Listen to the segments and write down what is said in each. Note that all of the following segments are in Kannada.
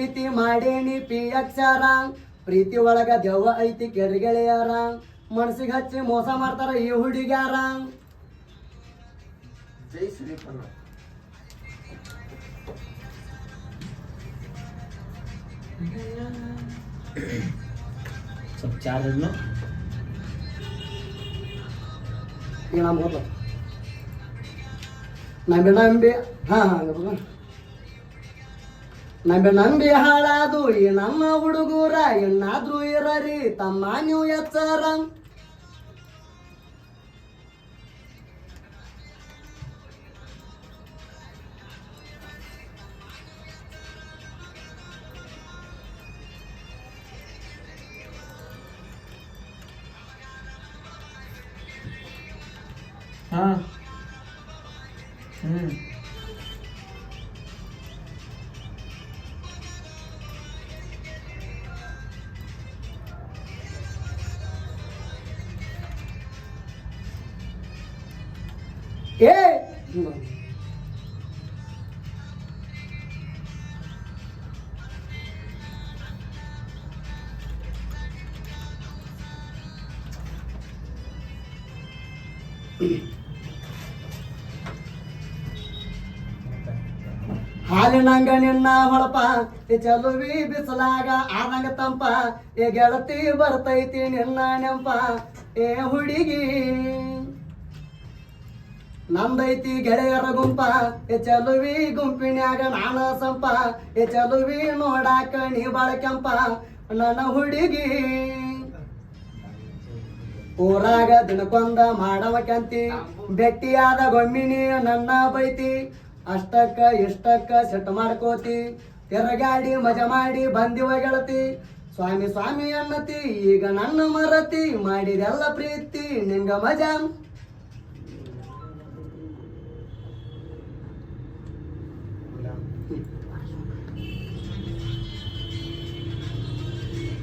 ಪ್ರೀತಿ ಮಾಡೇನಿ ಪಿ ಅಕ್ಷರ ಪ್ರೀತಿ ಒಳಗ ದೆವ್ವ ಐತಿ ಕೆಳಗೆಳೆಯರ ಮನಸ್ಸಿಗೆ ಹಚ್ಚಿ ಮೋಸ ಮಾಡ್ತಾರ ಈ ಹುಡುಗ್ಯಾರ ಜೈ ಶ್ರೀಪನ್ನ ಸ್ವಲ್ಪ ಚಾರ್ಜ್ ಅದ್ನು ಈಗ ನಮ್ಗೆ ಗೊತ್ತ. ನಂಬಿ ನಂಬಿ. ಹಾ ಹಾ ನಂಬಿ ನಂಬಿ ಹಾಳಾದು ಈ ನಮ್ಮ ಹುಡುಗೂರ ಇನ್ನಾದ್ರೂ ಇರರಿ ತಮ್ಮ ನೀವು ಎಚ್ಚರ. ಹಾ. ಹ್ಮ್. ಏ! ಹಾಲಿನಂಗ ನಿನ್ನ ಹೊಳಪ ಚಲುವಿ ಬಿಸಲಾಗ ಆದಂಗ ತಂಪ ಏ ಗೆಳತಿ ಬರ್ತೈತಿ ನಿನ್ನ ನೆಂಪ, ಏ ಹುಡುಗಿ. ನಂದೈತಿ ಗೆಳೆಯರ ಗುಂಪ ಎ ಚಲುವಿ ಗುಂಪಿನ್ಯಾಗ ನಾನ ಸಂಪ ಎ ಚಲುವಿ ನೋಡಾಕ ನೀ ಬಾಳ ಕೆಂಪ, ನನ್ನ ಹುಡುಗಿ. ಊರಾಗ ದಿನಕೊಂದ ಮಾಡವ ಕಂತಿ, ಬೆಟ್ಟಿಯಾದ ಗೊಮ್ಮಿನಿ ನನ್ನ ಬೈತಿ, ಅಷ್ಟಕ್ಕ ಇಷ್ಟಕ್ಕ ಸೆಟ್ ಮಾಡ್ಕೋತಿ, ತಿರುಗಾಡಿ ಮಜಾ ಮಾಡಿ ಬಂದಿವ ಗೆಳತಿ. ಸ್ವಾಮಿ ಸ್ವಾಮಿ ಅನ್ನತಿ, ಈಗ ನನ್ನ ಮರತಿ, ಮಾಡಿದೆಲ್ಲ ಪ್ರೀತಿ, ನಿಂಗ ಮಜಾ.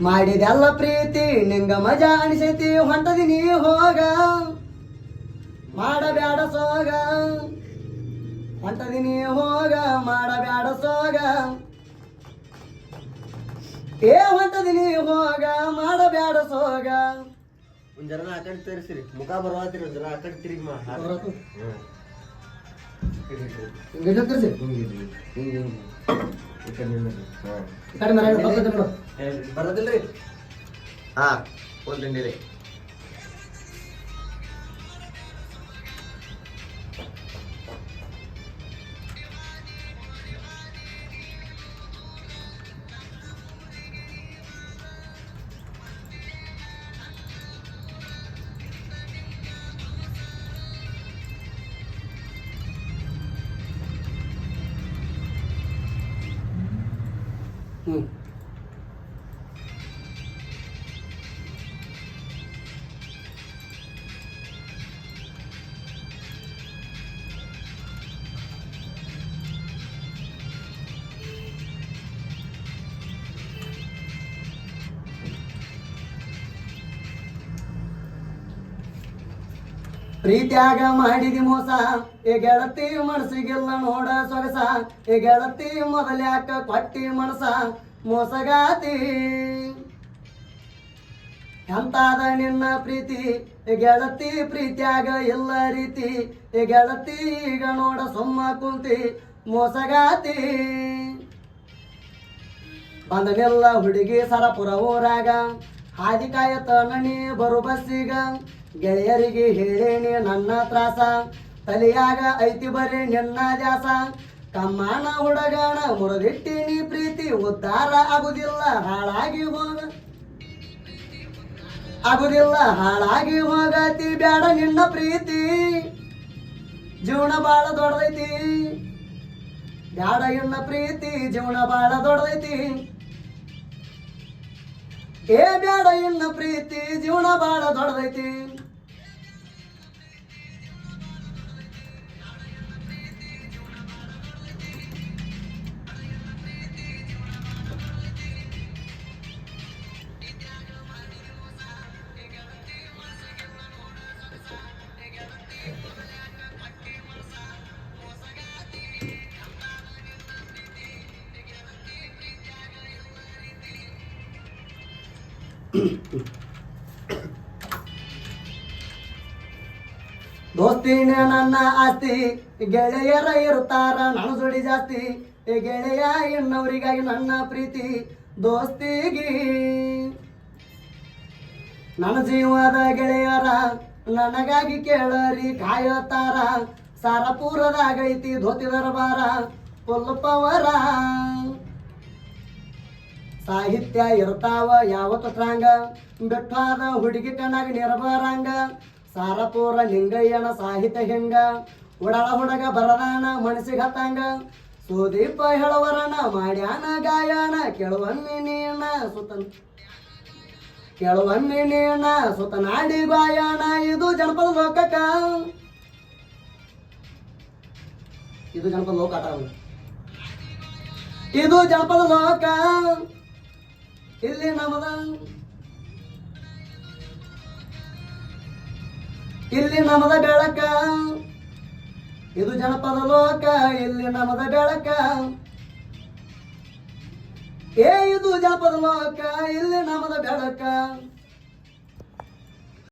ಮಾಡಿದೆಲ್ಲ ಪ್ರೀತಿ ನಿಂಗ ಮಜಾ ಅನಿಸೈತಿ ಹೊಂಟದಿ ನೀ ಹೋಗ. ಮಾಡಬ್ಯಾಡ ಸೋಗ. ಹೊಂಟದಿ ನೀ ಹೋಗ ಮಾಡಬ್ಯಾಡ ಸೋಗ. ಏ ಹೊಂಟದಿ ನೀ ಹೋಗ ಮಾಡಬ್ಯಾಡ ಸೋಗ. ಒಂದ್ ಜನ ಆ ಕಡೆ ತೋರಿಸಿರಿ. ಮುಖ ಬರುವ ಒಂದ್ ಜನ ಆ ಕಡೆ ತಿರುಗಿ ಹಾ. ಬರತ್ತು. ಹ್ಮ್. ಹಿಡಿ, ಹಿಡಿ. ಹಿಂಗೆ ತಿರ್ಸಿ. ಹಿಂಗ್ Hmm. ಪ್ರೀತ್ಯಾಗ ಮಾಡಿದಿ ಮೋಸ ಈ ಗೆಳತಿ ಮನಸ್ಸಿಗೆಲ್ಲ ನೋಡ ಸೊಗಸ ಈ ಗೆಳತಿ ಮೊದಲ್ಯಾಕ ಕೊಟ್ಟಿ ಮನಸ, ಮೋಸಗಾತಿ. ಎಂತಾದ ನಿನ್ನ ಪ್ರೀತಿ ಈ ಗೆಳತಿ ಪ್ರೀತ್ಯಾಗ ಎಲ್ಲ ರೀತಿ ಈ ಗೆಳತಿ ಈಗ ನೋಡ ಸುಮ್ಮ ಕುಂತಿ, ಮೋಸಗಾತಿ. ಬಂದನೆಲ್ಲ ಹುಡುಗಿ ಸರಪುರ ಊರಾಗ, ಹಾದಿ ಕಾಯತ ನನಿ ಬರು ಬಸ್ಸಿಗ ಗೆಳೆಯರಿಗೆ ಹೇಳೇನಿ ನನ್ನ ತ್ರಾಸ. ತಲೆಯಾಗ ಐತಿ ಬರೀ ನಿನ್ನ ದ್ಯಾಸ. ಕಮ್ಮನ ಹುಡಗಾಣ ಮುರಿದಿಟ್ಟಿನಿ ಪ್ರೀತಿ ಉದ್ಧಾರ ಆಗುದಿಲ್ಲ, ಹಾಳಾಗಿ ಹೋಗ. ಆಗುದಿಲ್ಲ, ಹಾಳಾಗಿ ಹೋಗತಿ, ಬ್ಯಾಡ ನಿನ್ನ ಪ್ರೀತಿ. ಜೀವನ ಬಾಳ ದೊಡ್ಡದೈತಿ. ಬ್ಯಾಡ ನಿನ್ನ ಪ್ರೀತಿ, ಜೀವನ ಬಾಳ ದೊಡ್ಡದೈತಿ. ಏ ಬ್ಯಾಡ ಇನ್ನ ಪ್ರೀತಿ, ಜೀವನ ಬಾಳ ದೊಡ್ಡದೈತಿ. ದೋಸ್ತಿನ ನನ್ನ ಆಸ್ತಿ, ಗೆಳೆಯರ ಇರ್ತಾರ ನನ್ನ ಜೋಡಿ ಜಾಸ್ತಿ. ಗೆಳೆಯ ಎನ್ನವರಿಗಾಗಿ ನನ್ನ ಪ್ರೀತಿ, ದೋಸ್ತಿಗಿ. ನನ್ನ ಜೀವದ ಗೆಳೆಯರ, ನನಗಾಗಿ ಕೇಳರಿ, ಕಾಯತಾರ. ಸಾರಪುರದಾಗೈತಿ ಧೋತಿ ದರ್ಬಾರ ಪುಲ್ಪವರ ಸಾಹಿತ್ಯ ಇರ್ತಾವ ಯಾವತ್ತು ಸಾಂಗ? ಬೆಟ್ಟಾದ ಹುಡುಗಿ ಟನಾಗ ನಿರ್ಬರಂಗ ಸಾರಪೂರ ಲಿಂಗಯ್ಯನ ಸಾಹಿತ್ಯ ಹೆಂಗ? ಉಡಳ ಹುಡಗ ಬರದಾನ ಮನಸ್ಸಿಗೆ ಹತ್ತಂಗ. ಸುದೀಪ ಹೇಳವರನ ಮಾಡ್ಯಾನ ಗಾಯನ, ಕೇಳುವಮ್ಮಿ ನೀನ ಸುತನ್ ಕೆಳವಮ್ಮಿ ನೀನ ಸುತನಾಡಿ ಗಾಯನ, ಇದು ಜನಪದ ಲೋಕಕ್ಕ. ಇದು ಜನಪದ ಲೋಕ ಇದು ಜನಪದ ಲೋಕ. ಇಲ್ಲಿ ನಮದ ಇಲ್ಲಿ ನಮದ ಬೆಳಕ? ಇದು ಜನಪದ ಲೋಕ ಇಲ್ಲಿ ನಮದ ಬೆಳಕ? ಏ, ಇದು ಜನಪದ ಲೋಕ ಇಲ್ಲಿ ನಮದ ಬೆಳಕ?